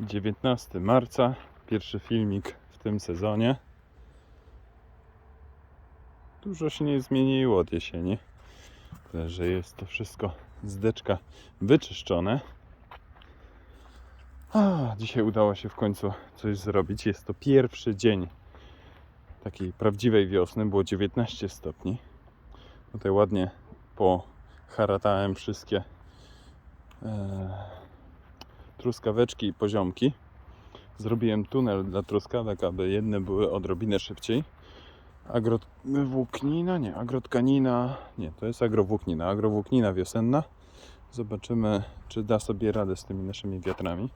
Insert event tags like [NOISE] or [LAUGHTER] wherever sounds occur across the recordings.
19 marca, pierwszy filmik w tym sezonie. Dużo się nie zmieniło od jesieni. Tyle, że jest to wszystko z deczka wyczyszczone. A, dzisiaj udało się w końcu coś zrobić. Jest to pierwszy dzień takiej prawdziwej wiosny. Było 19 stopni. Tutaj ładnie poharatałem wszystkie e, truskaweczki i poziomki. Zrobiłem tunel dla truskawek, aby jedne były odrobinę szybciej. Agrowłóknina, nie, agrotkanina, nie, to jest agrowłóknina, agrowłóknina wiosenna. Zobaczymy, czy da sobie radę z tymi naszymi wiatrami.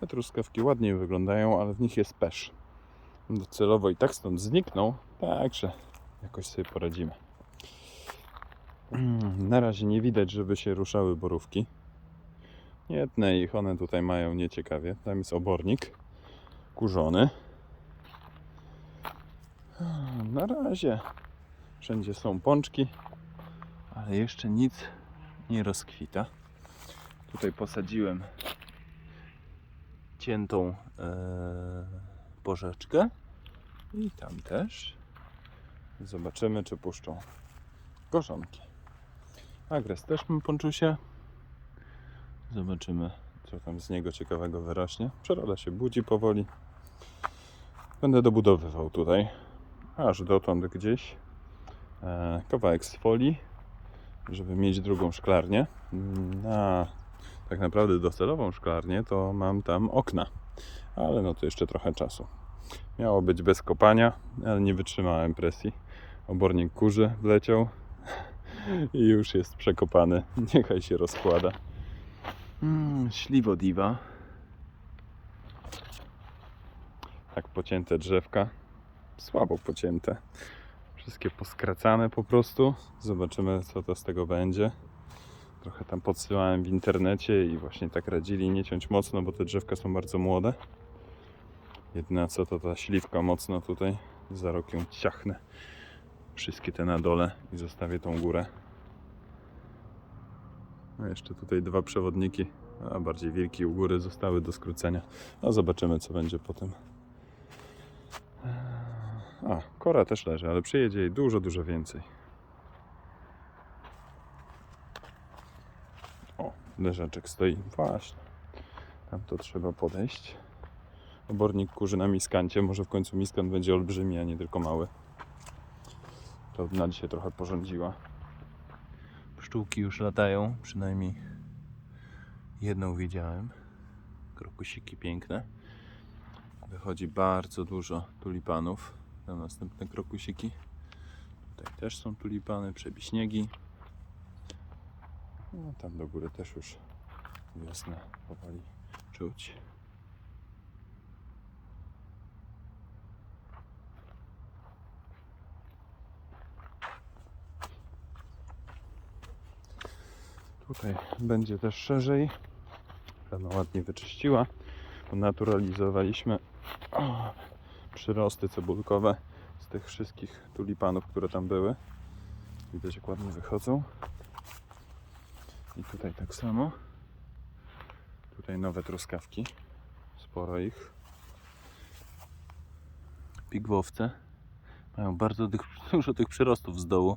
Te truskawki ładniej wyglądają, ale w nich jest pesz. Docelowo i tak stąd znikną, także jakoś sobie poradzimy. [CLEARS THROAT] Na razie nie widać, żeby się ruszały borówki. Nie ich, one tutaj mają nieciekawie. Tam jest obornik kurzony. Na razie wszędzie są pączki, ale jeszcze nic nie rozkwita. Tutaj posadziłem ciętą e, porzeczkę i tam też. Zobaczymy, czy puszczą korzonki. Agres też mam ponczusia. Zobaczymy, co tam z niego ciekawego wyrośnie. Przyroda się budzi powoli. Będę dobudowywał tutaj, aż dotąd gdzieś, e, kawałek z folii, żeby mieć drugą szklarnię. Na tak naprawdę docelową szklarnię to mam tam okna, ale no to jeszcze trochę czasu. Miało być bez kopania, ale nie wytrzymałem presji. Obornik kurzy wleciał [LAUGHS] i już jest przekopany. Niechaj się rozkłada. Mm, śliwodiwa. Tak pocięte drzewka. Słabo pocięte. Wszystkie poskracane po prostu. Zobaczymy co to z tego będzie. Trochę tam podsyłałem w internecie i właśnie tak radzili nie ciąć mocno, bo te drzewka są bardzo młode. Jedyna co to ta śliwka mocno tutaj. Za rok ją ciachnę. Wszystkie te na dole i zostawię tą górę. A jeszcze tutaj dwa przewodniki, a bardziej wielki u góry zostały do skrócenia. A zobaczymy co będzie potem. A, kora też leży, ale przyjedzie jej dużo, dużo więcej. O, leżaczek stoi. Właśnie. Tam to trzeba podejść. Obornik kurzy na miskancie. Może w końcu miskan będzie olbrzymi, a nie tylko mały. To na dzisiaj trochę porządziła. Pszczółki już latają, przynajmniej jedną widziałem. Krokusiki piękne. Wychodzi bardzo dużo tulipanów. Tam następne krokusiki. Tutaj też są tulipany, przebiśniegi. No, tam do góry też już wiosna powoli czuć. Tutaj będzie też szerzej. Rano ładnie wyczyściła. Naturalizowaliśmy przyrosty cebulkowe z tych wszystkich tulipanów, które tam były. Widać jak ładnie wychodzą. I tutaj tak samo. Tutaj nowe truskawki. Sporo ich. Pigwowce. Mają bardzo [LAUGHS] dużo tych przyrostów z dołu.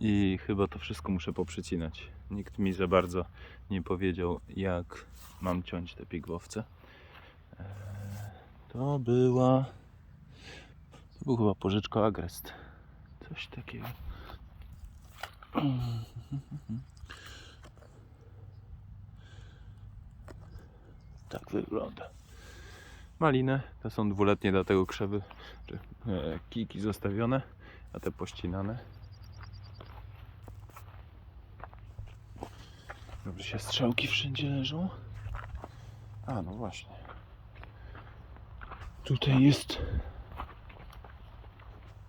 I chyba to wszystko muszę poprzecinać. Nikt mi za bardzo nie powiedział, jak mam ciąć te pigwowce. Eee, To była. To był chyba pożyczko agrest. Coś takiego. Tak wygląda. Maliny to są dwuletnie, dlatego krzewy czy e, kijki zostawione, a te pościnane. Dobrze się strzałki wszędzie leżą. A, no właśnie. Tutaj jest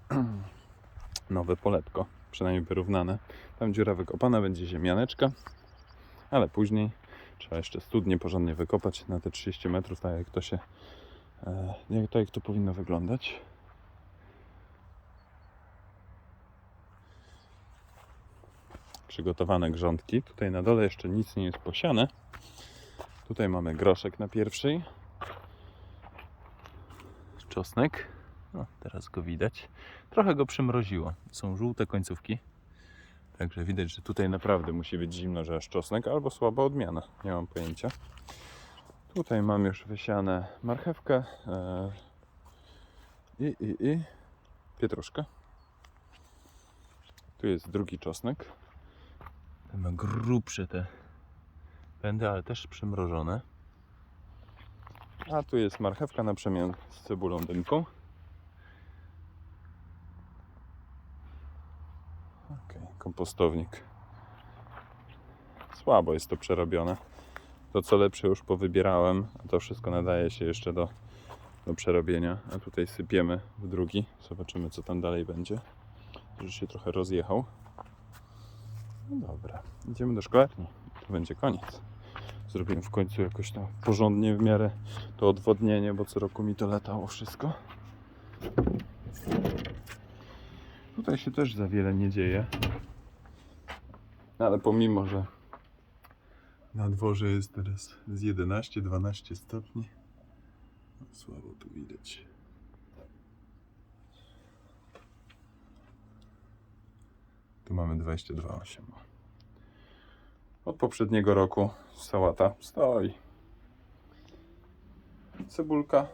[CLEARS THROAT] nowe poletko, przynajmniej wyrównane. Tam dziura wykopana, będzie ziemianeczka, ale później trzeba jeszcze studnie porządnie wykopać na te 30 metrów, tak jak to się, e, jak, jak to powinno wyglądać. Przygotowane grządki. Tutaj na dole jeszcze nic nie jest posiane. Tutaj mamy groszek na pierwszej. czosnek. No, teraz go widać. Trochę go przymroziło. Są żółte końcówki. Także widać, że tutaj naprawdę musi być zimno, że aż czosnek, albo słaba odmiana. Nie mam pojęcia. Tutaj mam już wysiane marchewkę e, i, i, i pietruszkę. Tu jest drugi czosnek. Ma grubsze te pędy, ale też przymrożone. A tu jest marchewka na przemian z cebulą dymką. Okej, kompostownik. Słabo jest to przerobione. To co lepsze już powybierałem, a to wszystko nadaje się jeszcze do, do przerobienia. A tutaj sypiemy w drugi. Zobaczymy co tam dalej będzie. Już się trochę rozjechał. No dobra, idziemy do szklarni. To będzie koniec. Zrobimy w końcu jakoś tam porządnie w miarę to odwodnienie, bo co roku mi to latało wszystko. Tutaj się też za wiele nie dzieje. Ale pomimo, że na dworze jest teraz z 11-12 stopni, no słabo tu widać. Tu mamy 22,8. Od poprzedniego roku sałata stoi. Cebulka.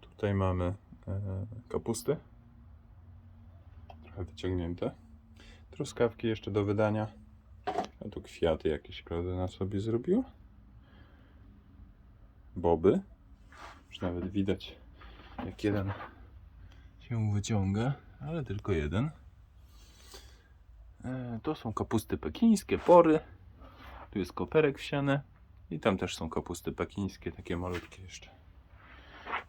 Tutaj mamy e, kapusty. Trochę wyciągnięte. Truskawki jeszcze do wydania. A tu kwiaty jakieś Klaudyna sobie zrobiła. Boby. Już nawet widać jak jeden się wyciąga, ale tylko jeden. E, To są kapusty pekińskie, pory. Tu jest koperek wsiany. I tam też są kapusty pekińskie, takie malutkie jeszcze.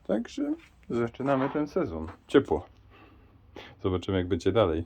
Także zaczynamy ten sezon. Ciepło. Zobaczymy jak będzie dalej.